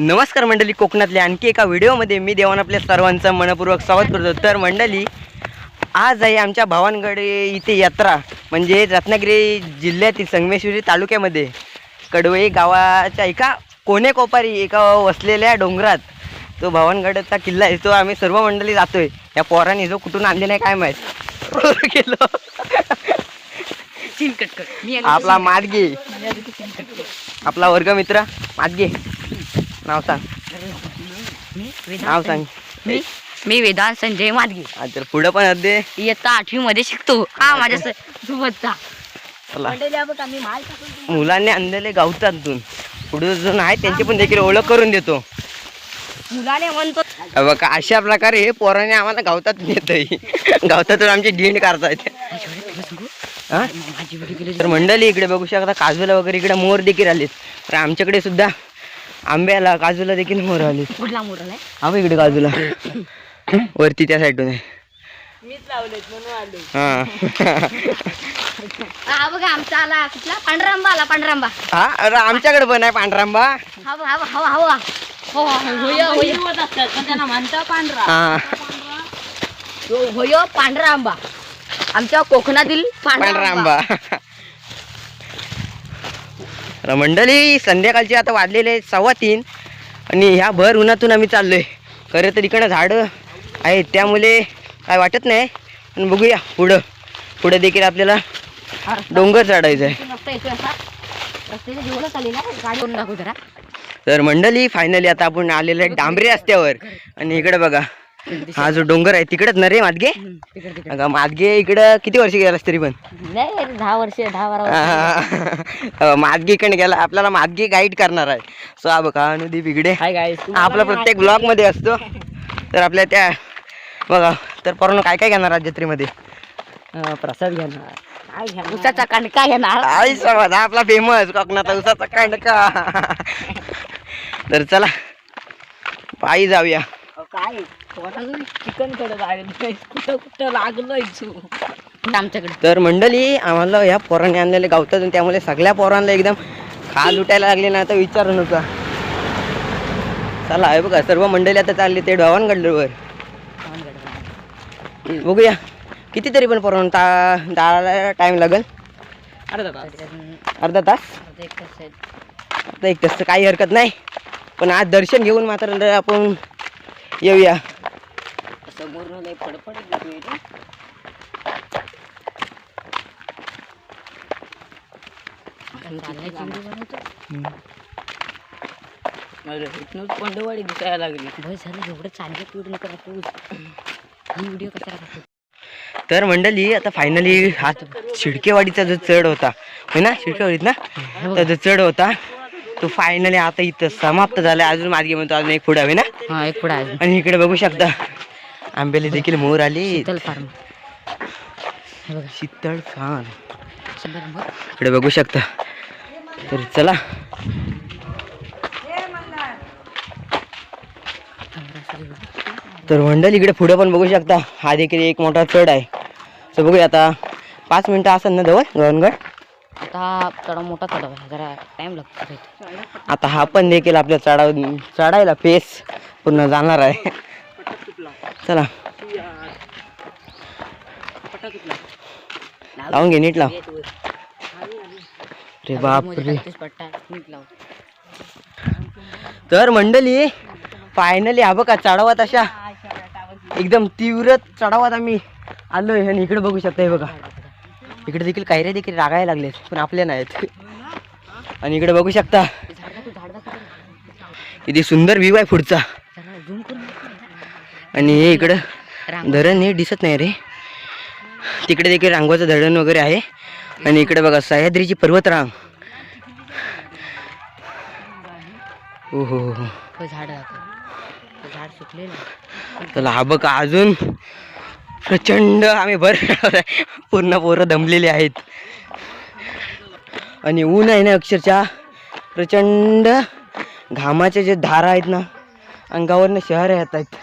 नमस्कार मंडळी कोकणातल्या आणखी एका व्हिडिओमध्ये मी देवान आपल्या सर्वांचं मनपूर्वक स्वागत करतो. तर मंडळी आज आहे आमच्या भावानगड इथे यात्रा म्हणजे रत्नागिरी जिल्ह्यातील संगमेश्वरी तालुक्यामध्ये. कडवई गावाच्या एका कोनेकोपारी एका वसलेल्या डोंगरात तो भावानगडचा किल्ला आहे तो आम्ही सर्व मंडळी जातोय. या पोराने जो कुठून आणलेला आहे काय माहीत. गेलो. आपला मादगे आपला वर्गमित्र मादगे नाव सांग. नाव सांग. मी मी वेदांत संजय मादगी तर पुढं पण अदे इयत्ता आठवी मध्ये शिकतो. हा माझ्या स- सोबतचा. चला. मुलांनी आणलेले गावतातून पुढे अजून आहे त्यांची पण देखील ओळख करून देतो. मुलाने म्हणतो बघा अशा प्रकारे हे पोराने आम्हाला गावतात येतंय गावतातून आमची ढींड काढतायत. हा? तर मंडळी इकडे बघू शकता काजूला वगैरे इकडे मोर देखील आलेत. तर आमच्याकडे सुद्धा आंब्याला काजूला देखील मोर आले. कुठला आहे हा बघ इकडे काजूला. वरती त्या साईडून आहे हा. हा बघा आमचा आला कुठला? पांढरांबा आला पांढरांबा. हा अरे आमच्याकडे पण आहे पांढरांबा. हवा हवा हवा हवा हो होय होय. त्यांना म्हणता पांढरा. हा. होय पांढरा आंबा आमच्या कोकणातील पांढरा आंबा मंडळी संध्याकाळचे आता वाजलेले सव्वा तीन आणि ह्या भर उन्हातून आम्ही चाललोय. खरं तर इकडं झाडं आहेत त्यामुळे काय वाटत नाही. पण बघूया पुढं. पुढं देखील आपल्याला डोंगर चढायचं आहे. तर मंडळी फायनली आता आपण आलेलो आहे डांबरे रस्त्यावर. आणि इकडे बघा. हा जो डोंगर आहे तिकडेच ना रे मादगे तिकडे तिकडे. अगं मादगे इकडं किती वर्ष गेलास तरी पण? नाही दहा वर्ष दहा बारा वर्ष. हा. मादगी कडे गेला. आपल्याला मादगी गाईड करणार आहे. सो हा बघा अनुदीप इकडे हाय गाईस आपला प्रत्येक ब्लॉगमध्ये असतो. तर आपल्या त्या बघा तर परवा काय काय घेणार आज जत्रेमध्ये प्रसाद घेणार. उसाचा कांडका. घेणार. आई समज हा आपला फेमस कोकणाचा उसाचा कांडका. तर चला पायी जाऊया. काय? चिकनकडे कुठं कुठं लागलोय आमच्याकडे. तर मंडळी आम्हाला ह्या पोरांनी आणलेले गावतात आणि त्यामुळे सगळ्या पोरांना एकदम खाल उठायला लागले ना आता विचारू नका. चला हे बघा सर्व मंडळी आता चालली ते ढवानगडवर बघूया किती तरी पण पोरांना ता जायला टाईम लागेल. अर्धा तास. आता एक तास तर काही हरकत नाही. पण आज दर्शन घेऊन मात्र आपण येऊया. पंडवाडी दिसायला लागली. झालं एवढं चांगलं व्हिडिओ नका ही व्हिडिओ कसा तर मंडळी आता फायनली हा शिडकेवाडीचा जो चढ होता होय ना शिडकेवाडीत ना? तर जो चढ होता तो फायनली आता इथं समाप्त झाला अजून मार्गे म्हणतो अजून एक पुढे हवे ना? हा एक पुढे आहे. आणि इकडे बघू शकता आंब्याला देखील मोर आली. शीतल फार्म हे बघा. शीतळ नंबर इकडे बघू शकता. तर चला. तर मंडळ इकडे पुढे पण बघू शकता. हा देखील एक मोठा चढ आहे. तर बघूया आता. पाच मिनिटं असेल ना जवळ गवनगड आता थोडा मोठा चढाव. आहे जरा टाइम लागतो. आता हा पण देखील आपल्या चढाव चढायला पेस पूर्ण जाणार आहे. चला. लावून घे नीट लाव. रे बाप रे तेच पट्टा. नीट लाव. तर मंडळी फायनली हा बघा चढावात अशा एकदम तीव्र चढावात आम्ही आलोय आणि इकडे बघू शकता हे बघा. इकडे देखील कायरे देखील रागायला लागलेत पण आपल्या नाहीत. आणि इकडे बघू शकता. किती सुंदर व्ह्यू आहे पुढचा जरा zoom करून दाखव. आणि हे इकडं. धरण हे दिसत नाही रे. तिकडे देखील रांगोचं धरण वगैरे आहे. आणि इकडे बघा सह्याद्रीची पर्वतरांग. हो हो हो झाड दाखव. तो झाड सुकलेलं आहे. चला हा बघा अजून प्रचंड आम्ही भर पूर्ण पोरं दमलेले आहेत. आणि ऊन आहे ना अक्षरशः. प्रचंड घामाचे जे धारा आहेत ना अंगावरनं शहर येत आहेत.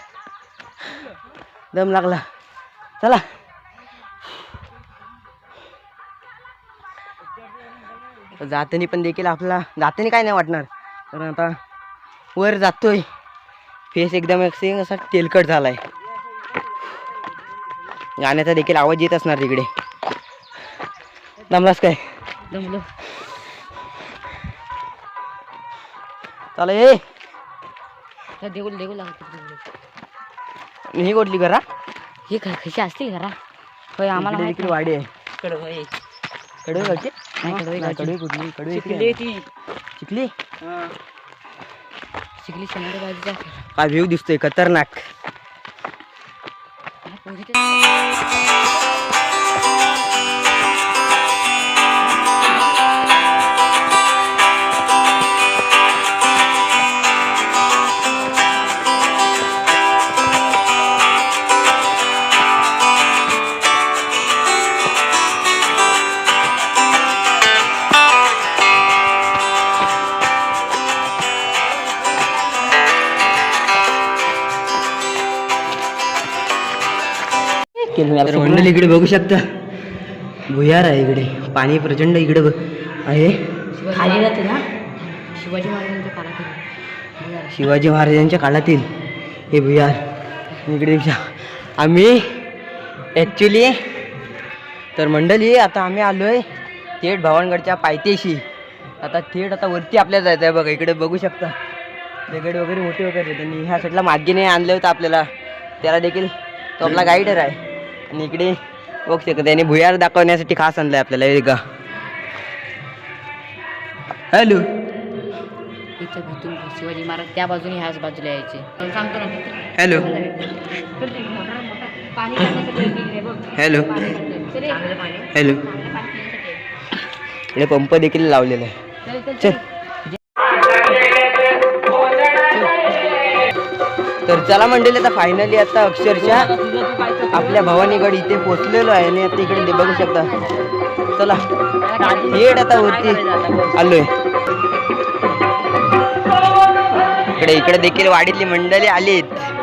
दम लागला. चला. जातानी पण देखील आपला जातानी काय नाही वाटणार. कारण आता वर जातोय. फेस एकदम असे असा तेलकट झालाय. गाण्याचा देखील आवाज येत असणार तिकडे. दमलास काय? दमलो. चला तर देऊल देऊ लागत ही कुठली करा हे काय कशी असतील घरा. होय आम्हाला माहीत वाडी आहे. नाही. कडवे गावची? नाही, कडवे गावची. कडवे कुठली? कडवे शिकली इकडे आहे. चिखली? शिकली शनिवारी बाजूचा काय व्ह्यू दिसतोय खतरनाक. तर मंडळी इकडे बघू शकता. भुयार आहे इकडे पाणी प्रचंड इकडे आहे. खाली जाते ना शिवाजी महाराजांच्या काळातील. शिवाजी महाराजांच्या काळातील हे भुयार. इकडे आम्ही ॲक्च्युली तर मंडळी आता आम्ही आलो आहे थेट भावनगडच्या पायथ्याशी. आता थेट आता वरती आपल्याला जायचं आहे बघा इकडे बघू शकता. दगड वगैरे मोठे वगैरे त्यांनी ह्या साईडला मार्गीने आणलं होतं आपल्याला. त्याला देखील तो आपला गाईडर आहे. आणि इकडे बघू शकता त्याने भुयार दाखवण्यासाठी खास आणलं आहे आपल्याला हे का हॅलो. इथं शिवाजी महाराज त्या बाजूने ह्याच बाजूला यायचे. सांगतो ना हॅलो. एक. हॅलो. हॅलो. इकडे पंप देखील लावलेला आहे. चल, तर चला मंडळी आता फायनली आता अक्षरशः आपल्या भवानीगड इथे पोचलेलो आहे आणि आता इकडे बघू शकता. चला थेट आता वरती आलोय. इकडे इकडे देखील वाडीतली मंडळी आलीत.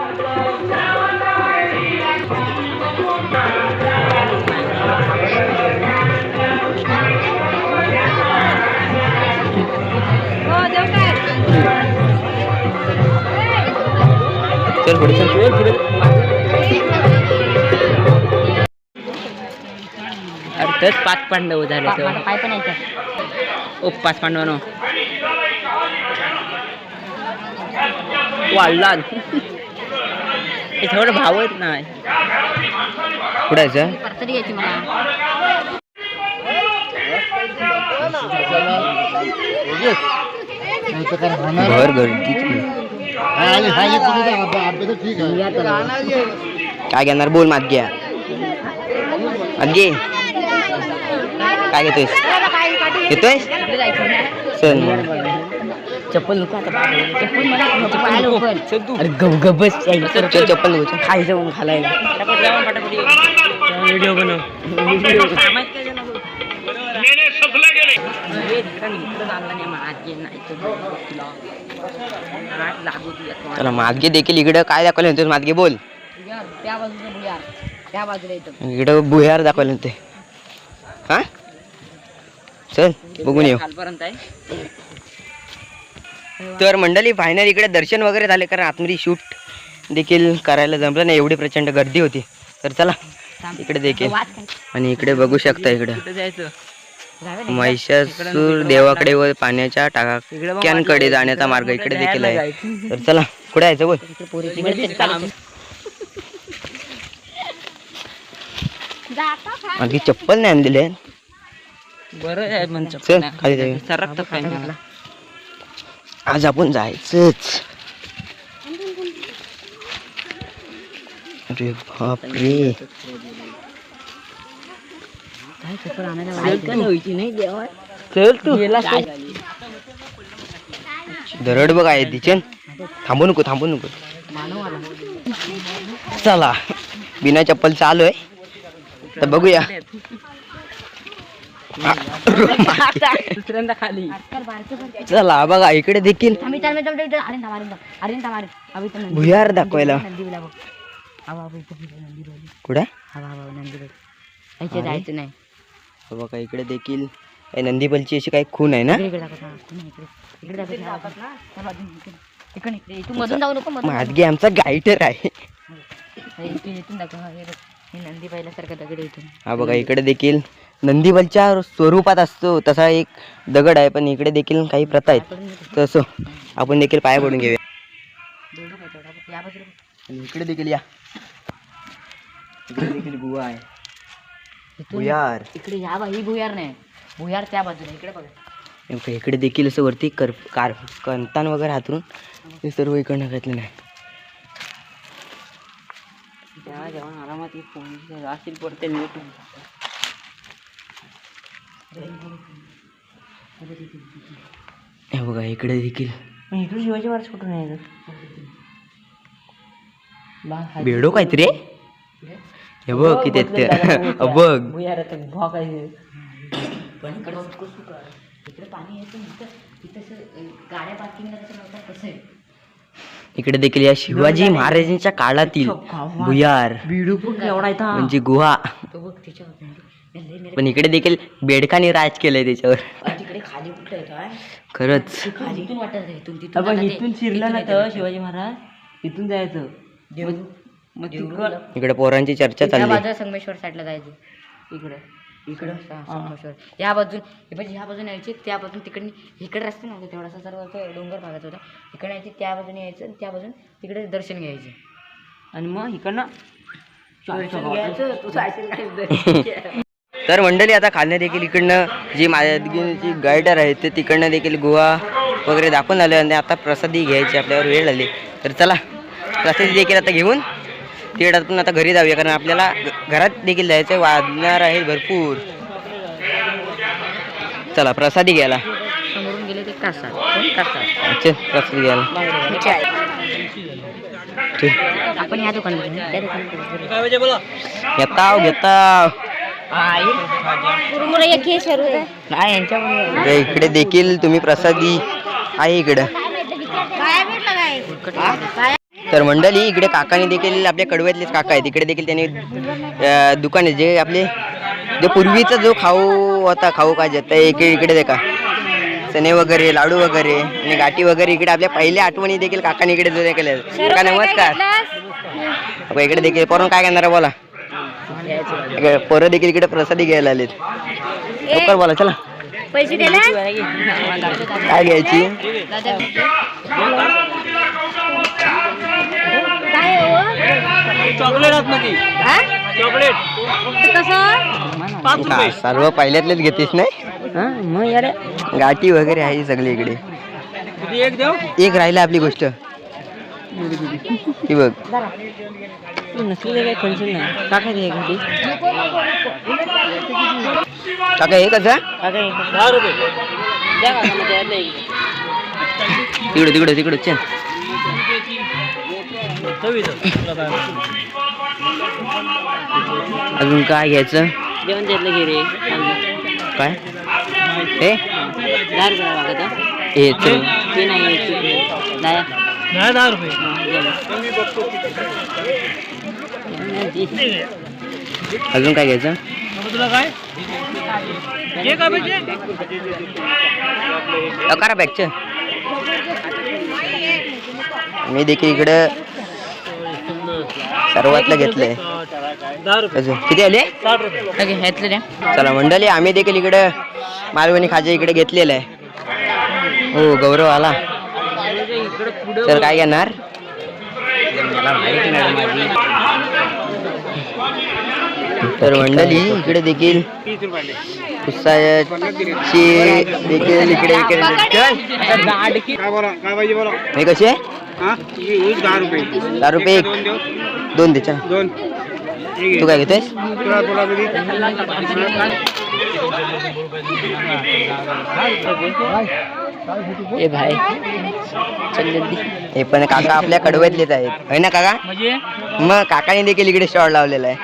चल पुढे चल पुढे अरे तेच पाच पांडव झाले पाय पण ओ पाच पांडवानो वाढला. थोडं भावत नाही कुठे जायचं परतरी घ्यायची मला. घर गर्दी काय घेणार? बोल मागे मागे काय घेतोयस? घेतोयस? चल. चप्पल नको चप्पल चप्पल नको. खाली जाऊन घालायला. व्हिडिओ बनव. चला मागे देखील इकडं काय दाखवलं होतं? मागे बोल. त्या बाजूला भुयार त्या बाजूला येतो इकडं भुयार दाखवलं होते. हा? चल बघून येऊ. तर मंडळी फायनल इकडे दर्शन वगैरे झाले कारण आतमध्ये शूट देखील करायला जमलं नाही. एवढी प्रचंड गर्दी होती. तर चला इकडे देखील. आणि इकडे बघू शकता इकडे. जायचं महिषासूर देवाकडे व पाण्याच्या टाक्यांकडे जाण्याचा मार्ग इकडे देखील आहे. तर चला कुठे यायचं बोल आणखी चप्पल नाही आणलेले बरं आहे खाली आज आपण जायचंच. अरे बापरे काय चप्पल आणायला व्हायची नाही देवा चल तू दरड बघ आहे तिचन थांबू नको थांबू नको चला बिना चप्पल चालू आहे तर बघूया दुसऱ्यांदा खाली चला बघा इकडे देखील भुयार दाखवायला कुठे जायचं नाही बघा इकडे देखील काही नंदीबलची अशी काही खून आहे ना? मधून जाऊ नको मादगी आमचा गायटर आहे. हे बघ. नंदी पाहिल्यासारखं दगड आहे इथून. हा बघा इकडे देखील नंदीबलच्या स्वरूपात असतो तसा एक दगड आहे पण इकडे देखील काही प्रथा आहेत. तसं आपण देखील पाया पडून घेऊया. इकडे देखील या. इकडे देखील गुहा आहे. इथून भुयार. इकडे या बा ही भुयार नाही. भुयार त्या बाजूला इकडे बघा. इकडे देखील असं वरती कर कार कंतान वगैरे हातरून हे सर्व इकडनं घातलेलं आहे. त्या जेवण आरामात पोलीस असतील पडते हे बघा इकडे देखील. इकडे शिवाजी महाराज कुठून आहे बेडो काहीतरी हे बघ किती आहेत ते. बघ. भुयार भॉक आहे पण इकडे इकडे पाणी येतं इथं इथं असं, अं, गाड्या पार्किंगला कसं लावतात तसं आहे. इकडे देखील या शिवाजी महाराजांच्या काळातील भुयार. बिडू पण एवढा येतं म्हणजे गुहा. तो बघ त्याच्यावर पण इकडे देखील बेडकाने राज केलंय त्याच्यावर. तिकडे खाली कुठं येतो आहे खरंच. खाली. इथून वाटत आहे इथून तिथून जातात ते. इथून शिरला ना इथून तर. शिवाजी महाराज इथून जायचं. देऊळ- मग देऊळला. तिकडं इकडे पोरांची चर्चा त्या चालली. बाजूला संगमेश्वर साईडला जायचं. इकडं? इकडं? हा, संगमेश्वर. या बाजून हे म्हणजे ह्या बाजूने यायचे त्या बाजून तिकडे इकडे रस्ता नव्हता तेवढासा सर्व असं डोंगर भागात होता. इकडे यायचे त्या बाजूने यायचं आणि त्या बाजून तिकडे दर्शन घ्यायचे. आणि मग इकडनं दर्शन घ्यायचं तू जायचं काय दर्शन घ्यायचं. तर मंडळी आता खालनं देखील इकडनं जी माझी गायडर आहे ते तिकडनं देखील गुहा वगैरे दाखवून आले आणि आता प्रसादी घ्यायची आपल्यावर वेळ आली. तर चला प्रसादी देखील आता घेऊन तिकडून आता घरी जाऊया कारण आपल्याला घरात देखील जायचं वाजणार आहे भरपूर. चला प्रसादी घ्यायला. प्रसादी घ्यायला. ठीक आपण या दुकानात घेताव घेताव. इकडे देखील तुम्ही प्रसादी आहे इकडं. तर मंडळी इकडे काकाने देखील आपल्या कडव्यातलेच काका आहेत. इकडे देखील त्यांनी दुकान आहे. जे आपले जे पूर्वीचा जो खाऊ होता खाऊ का तर इकडे इकडे दे का चणे वगैरे लाडू वगैरे आणि गाठी वगैरे इकडे आपल्या पहिल्या आठवणी देखील काकाने इकडे जुन्या केल्या. काका नमस्कार. इकडे देखील पोरण काय करणार बोला. पोरं देखील इकडे प्रसादी घ्यायला आलेत. लवकर बोला चला. पैसे काय घ्यायची? चॉकलेट. आतमध्ये चॉकलेट का सर्व पहिल्यातलेच घेतेस नाही? मग यार. गाठी वगैरे आहे सगळी इकडे. एक देऊ? एक राहिला आपली गोष्ट. ही बघ. काही नाही? काका हे कसं दहा रुपये. द्या. तिकडे तिकडे तिकडे चल. अजून काय घ्यायचं? जेवण द्यायला घे रे. काय? हे? दहा रुपये लागत हा. ते. नाही दहा? रुपये. अजून काय घ्यायचं? तुला काय? हे का बॅगचं. मी देखील इकडं सर्वातलं घेतलंय. किती आले? द्या. चला मंडळी आम्ही देखील इकडे मालवणी खाजा इकडे घेतलेलं आहे. हो गौरव आला. तर काय घेणार? तर मंडळी इकडे देखील देखील इकडे इकडे चल काय बोला काय पाहिजे बोला हे कसे? हा? दहा रुपये. दहा रुपये एक. दोन दे चल. दोन. तू काय घेतोयस? तुला तुला किती ए भाई चल जल्दी. हे पण काका आपल्या कडव्यातलेच आहेत. है ना काका? म्हणजे? मग काकाने देखील इकडे स्टॉल लावलेला आहे.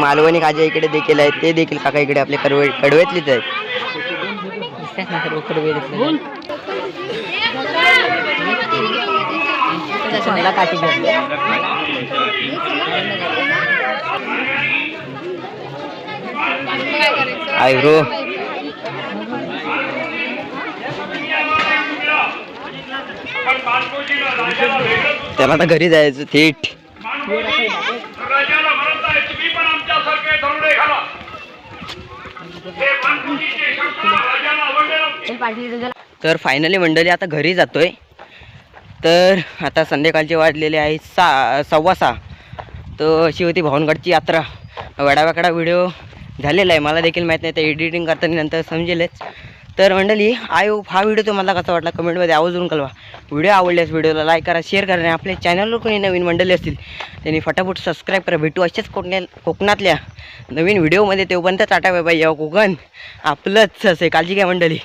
मालवणी खाजा इकडे देखील आहेत. ते देखील काका इकडे आपले कडवे कडव्यातलेच आहेत. दिसतात ना सर्व कडवे मला काठी घेतली आय त्याला आता घरी जायचं थेट. तर फायनली मंडळी आता घरी जातोय. तर आता संध्याकाळचे वाजलेले आहे सा सव्वा सहा. तर अशी होती भावनगडची यात्रा. वेडावाकडा व्हिडिओ झालेला आहे. मला देखील माहीत नाही तर एडिटिंग करताना नंतर समजेलच. तर मंडळी आय हा व्हिडिओ तुम्हाला कसा वाटला? कमेंटमध्ये आवाजून कळवा. व्हिडिओ आवडल्यास व्हिडिओला लाईक करा शेअर करा आणि आपल्या चॅनलवर कोणी नवीन मंडळी असतील त्यांनी फटाफट सबस्क्राईब करा. भेटू असेच कोकण्या कोकणातल्या नवीन व्हिडिओमध्ये तेव्हापर्यंत टाटा बाय बाय. या कोकण आपलंच असे. काळजी घ्या मंडळी.